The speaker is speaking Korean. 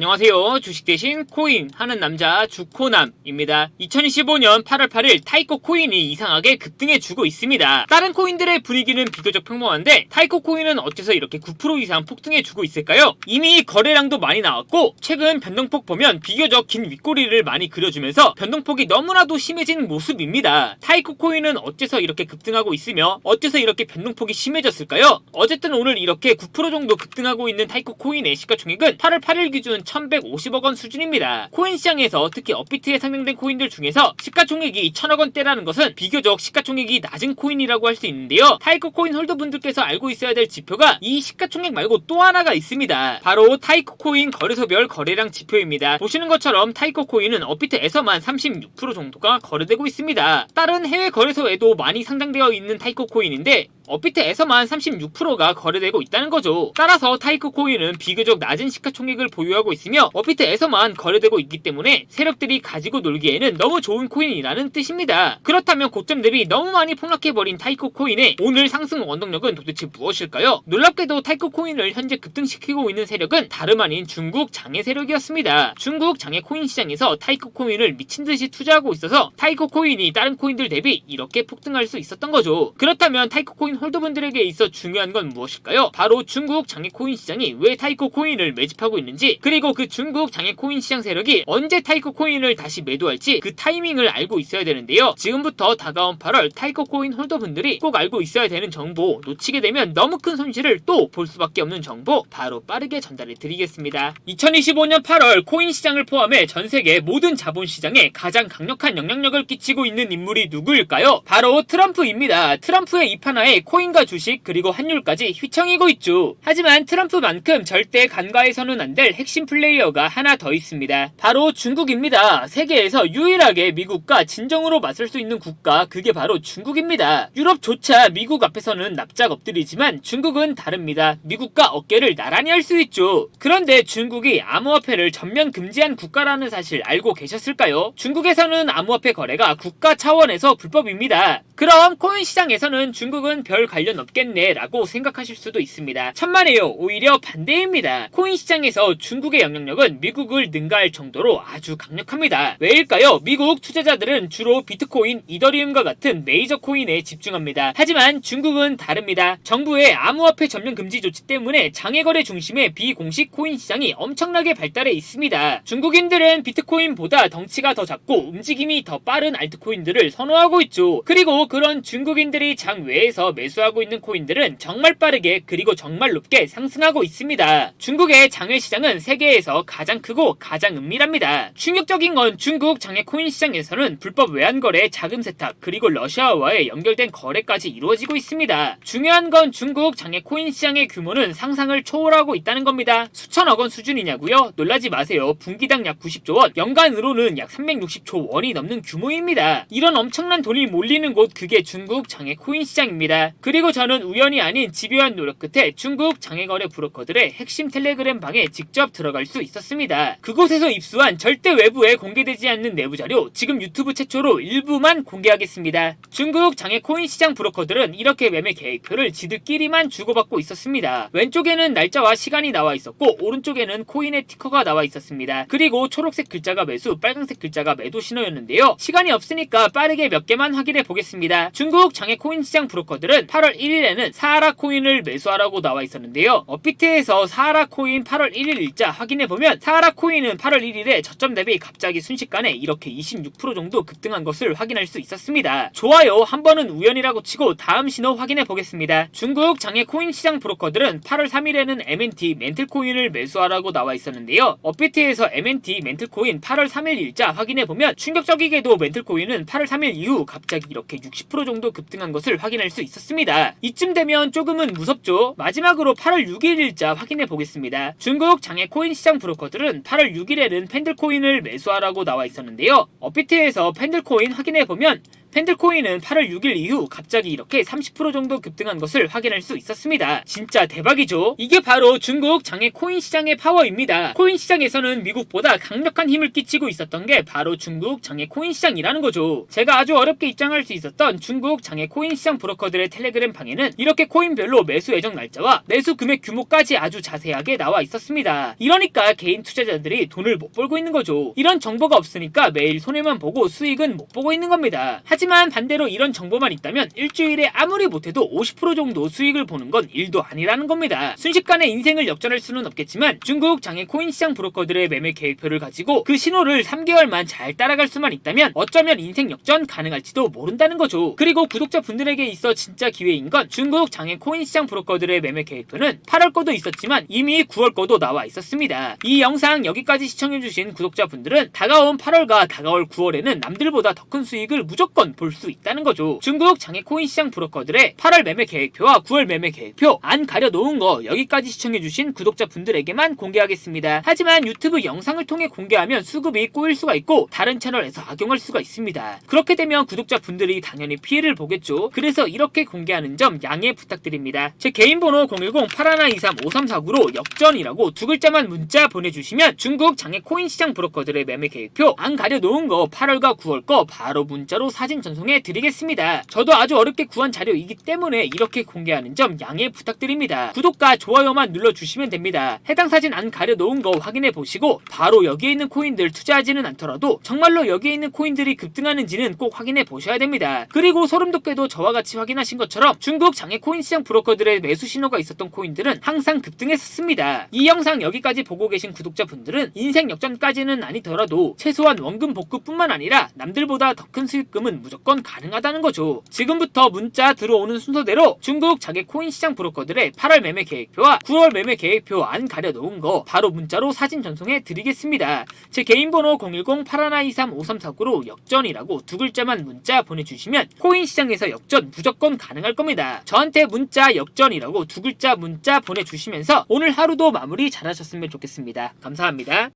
안녕하세요. 주식 대신 코인 하는 남자 주코남입니다. 2025년 8월 8일 타이코 코인이 이상하게 급등해 주고 있습니다. 다른 코인들의 분위기는 비교적 평범한데 타이코 코인은 어째서 이렇게 9% 이상 폭등해 주고 있을까요? 이미 거래량도 많이 나왔고 최근 변동폭 보면 비교적 긴 윗꼬리를 많이 그려주면서 변동폭이 너무나도 심해진 모습입니다. 타이코 코인은 어째서 이렇게 급등하고 있으며 어째서 이렇게 변동폭이 심해졌을까요? 어쨌든 오늘 이렇게 9% 정도 급등하고 있는 타이코 코인의 시가총액은 8월 8일 기준 1150억 원 수준입니다. 코인 시장에서 특히 업비트에 상장된 코인들 중에서 시가총액이 1000억 원대라는 것은 비교적 시가총액이 낮은 코인이라고 할 수 있는데요. 타이코 코인 홀더 분들께서 알고 있어야 될 지표가 이 시가총액 말고 또 하나가 있습니다. 바로 타이코 코인 거래소별 거래량 지표입니다. 보시는 것처럼 타이코 코인은 업비트에서만 36% 정도가 거래되고 있습니다. 다른 해외 거래소에도 많이 상장되어 있는 타이코 코인인데 업비트에서만 36%가 거래되고 있다는 거죠. 따라서 타이코 코인은 비교적 낮은 시가총액을 보유하고 있으며 업비트에서만 거래되고 있기 때문에 세력들이 가지고 놀기에는 너무 좋은 코인이라는 뜻입니다. 그렇다면 고점 대비 너무 많이 폭락해버린 타이코 코인의 오늘 상승 원동력은 도대체 무엇일까요? 놀랍게도 타이코 코인을 현재 급등시키고 있는 세력은 다름 아닌 중국 장애 세력이었습니다. 중국 장애 코인 시장에서 타이코 코인을 미친 듯이 투자하고 있어서 타이코 코인이 다른 코인들 대비 이렇게 폭등할 수 있었던 거죠. 그렇다면 타이코 코인 홀더분들에게 있어 중요한 건 무엇일까요? 바로 중국 장애 코인 시장이 왜 타이코 코인을 매집하고 있는지 그리고 그 중국 장애 코인 시장 세력이 언제 타이코 코인을 다시 매도할지 그 타이밍을 알고 있어야 되는데요. 지금부터 다가온 8월 타이코 코인 홀더분들이 꼭 알고 있어야 되는 정보 놓치게 되면 너무 큰 손실을 또 볼 수밖에 없는 정보 바로 빠르게 전달해 드리겠습니다. 2025년 8월 코인 시장을 포함해 전 세계 모든 자본 시장에 가장 강력한 영향력을 끼치고 있는 인물이 누구일까요? 바로 트럼프입니다. 트럼프의 입하나에 코인과 주식 그리고 환율까지 휘청이고 있죠. 하지만 트럼프만큼 절대 간과해서는 안 될 핵심 플레이어가 하나 더 있습니다. 바로 중국입니다. 세계에서 유일하게 미국과 진정으로 맞설 수 있는 국가 그게 바로 중국입니다. 유럽조차 미국 앞에서는 납작 엎드리지만 중국은 다릅니다. 미국과 어깨를 나란히 할 수 있죠. 그런데 중국이 암호화폐를 전면 금지한 국가라는 사실 알고 계셨을까요? 중국에서는 암호화폐 거래가 국가 차원에서 불법입니다. 그럼 코인 시장에서는 중국은 별 관련 없겠네 라고 생각하실 수도 있습니다. 천만에요. 오히려 반대입니다. 코인 시장에서 중국의 영향력은 미국을 능가할 정도로 아주 강력합니다. 왜일까요? 미국 투자자들은 주로 비트코인, 이더리움과 같은 메이저 코인에 집중합니다. 하지만 중국은 다릅니다. 정부의 암호화폐 전면 금지 조치 때문에 장외거래 중심의 비공식 코인 시장이 엄청나게 발달해 있습니다. 중국인들은 비트코인보다 덩치가 더 작고 움직임이 더 빠른 알트코인들을 선호하고 있죠. 그리고 그런 중국인들이 장외에서 매수하고 있는 코인들은 정말 빠르게 그리고 정말 높게 상승하고 있습니다. 중국의 장외 시장은 세계에서 가장 크고 가장 은밀합니다. 충격적인 건 중국 장외 코인 시장에서는 불법 외환 거래, 자금 세탁 그리고 러시아와의 연결된 거래까지 이루어지고 있습니다. 중요한 건 중국 장외 코인 시장의 규모는 상상을 초월하고 있다는 겁니다. 수천억 원 수준이냐고요? 놀라지 마세요. 분기당 약 90조 원, 연간으로는 약 360조 원이 넘는 규모입니다. 이런 엄청난 돈이 몰리는 곳 그게 중국 장외 코인 시장입니다. 그리고 저는 우연이 아닌 집요한 노력 끝에 중국 장외거래 브로커들의 핵심 텔레그램 방에 직접 들어갈 수 있었습니다. 그곳에서 입수한 절대 외부에 공개되지 않는 내부 자료 지금 유튜브 최초로 일부만 공개하겠습니다. 중국 장외 코인 시장 브로커들은 이렇게 매매 계획표를 지들끼리만 주고받고 있었습니다. 왼쪽에는 날짜와 시간이 나와 있었고 오른쪽에는 코인의 티커가 나와 있었습니다. 그리고 초록색 글자가 매수, 빨간색 글자가 매도 신호였는데요. 시간이 없으니까 빠르게 몇 개만 확인해 보겠 습니다. 중국 장외 코인 시장 브로커들은 8월 1일에는 사하라 코인을 매수하라고 나와 있었는데요. 업비트에서 사하라 코인 8월 1일 일자 확인해 보면 사하라 코인은 8월 1일에 저점 대비 갑자기 순식간에 이렇게 26% 정도 급등한 것을 확인할 수 있었습니다. 좋아요. 한 번은 우연이라고 치고 다음 신호 확인해 보겠습니다. 중국 장외 코인 시장 브로커들은 8월 3일에는 MNT 멘틀 코인을 매수하라고 나와 있었는데요. 업비트에서 MNT 멘틀 코인 8월 3일 일자 확인해 보면 충격적이게도 멘틀 코인은 8월 3일 이후 갑자기 이렇게 60% 정도 급등한 것을 확인할 수 있었습니다. 이쯤 되면 조금은 무섭죠. 마지막으로 8월 6일 일자 확인해 보겠습니다. 중국 장외 코인 시장 브로커들은 8월 6일에는 팬들 코인을 매수하라고 나와 있었는데요. 업비트에서 팬들 코인 확인해 보면 팬들 코인은 8월 6일 이후 갑자기 이렇게 30% 정도 급등한 것을 확인할 수 있었습니다. 진짜 대박이죠. 이게 바로 중국 장외 코인 시장의 파워입니다. 코인 시장에서는 미국보다 강력한 힘을 끼치고 있었던 게 바로 중국 장외 코인 시장이라는 거죠. 제가 아주 어렵게 입장할 수 있었던 중국 장외 코인 시장 브로커들의 텔레그램 방에는 이렇게 코인별로 매수 예정 날짜와 매수 금액 규모까지 아주 자세하게 나와 있었습니다. 이러니까 개인 투자자들이 돈을 못 벌고 있는 거죠. 이런 정보가 없으니까 매일 손해만 보고 수익은 못 보고 있는 겁니다. 반대로 이런 정보만 있다면 일주일에 아무리 못해도 50% 정도 수익을 보는 건 일도 아니라는 겁니다. 순식간에 인생을 역전할 수는 없겠지만 중국 장외 코인 시장 브로커들의 매매 계획표를 가지고 그 신호를 3개월만 잘 따라갈 수만 있다면 어쩌면 인생 역전 가능할지도 모른다는 거죠. 그리고 구독자 분들에게 있어 진짜 기회인 건 중국 장외 코인 시장 브로커들의 매매 계획표는 8월 거도 있었지만 이미 9월 거도 나와 있었습니다. 이 영상 여기까지 시청해주신 구독자분들은 다가온 8월과 다가올 9월에는 남들보다 더 큰 수익을 무조건 볼 수 있다는 거죠. 중국 장외 코인 시장 브로커들의 8월 매매 계획표와 9월 매매 계획표 안 가려 놓은 거 여기까지 시청해주신 구독자분들에게만 공개하겠습니다. 하지만 유튜브 영상을 통해 공개하면 수급이 꼬일 수가 있고 다른 채널에서 악용할 수가 있습니다. 그렇게 되면 구독자분들이 당연히 피해를 보겠죠. 그래서 이렇게 공개하는 점 양해 부탁드립니다. 제 개인 번호 010-8123-5349로 역전이라고 두 글자만 문자 보내주시면 중국 장외 코인 시장 브로커들의 매매 계획표 안 가려 놓은 거 8월과 9월 거 바로 문자로 사진 전송해 드리겠습니다. 저도 아주 어렵게 구한 자료이기 때문에 이렇게 공개하는 점 양해 부탁드립니다. 구독과 좋아요만 눌러주시면 됩니다. 해당 사진 안 가려 놓은 거 확인해 보시고 바로 여기에 있는 코인들 투자하지는 않더라도 정말로 여기에 있는 코인들이 급등하는지는 꼭 확인해 보셔야 됩니다. 그리고 소름 돋게도 저와 같이 확인하신 것처럼 중국 장외 코인 시장 브로커들의 매수 신호가 있었던 코인들은 항상 급등했었습니다. 이 영상 여기까지 보고 계신 구독자분들은 인생 역전까지는 아니더라도 최소한 원금 복구뿐만 아니라 남들보다 더 큰 수익금은 무조건 가능하다는 거죠. 지금부터 문자 들어오는 순서대로 중국 자기 코인 시장 브로커들의 8월 매매 계획표와 9월 매매 계획표 안 가려 놓은 거 바로 문자로 사진 전송해 드리겠습니다. 제 개인 번호 010-8123-5349로 역전이라고 두 글자만 문자 보내주시면 코인 시장에서 역전 무조건 가능할 겁니다. 저한테 문자 역전이라고 두 글자 문자 보내주시면서 오늘 하루도 마무리 잘하셨으면 좋겠습니다. 감사합니다.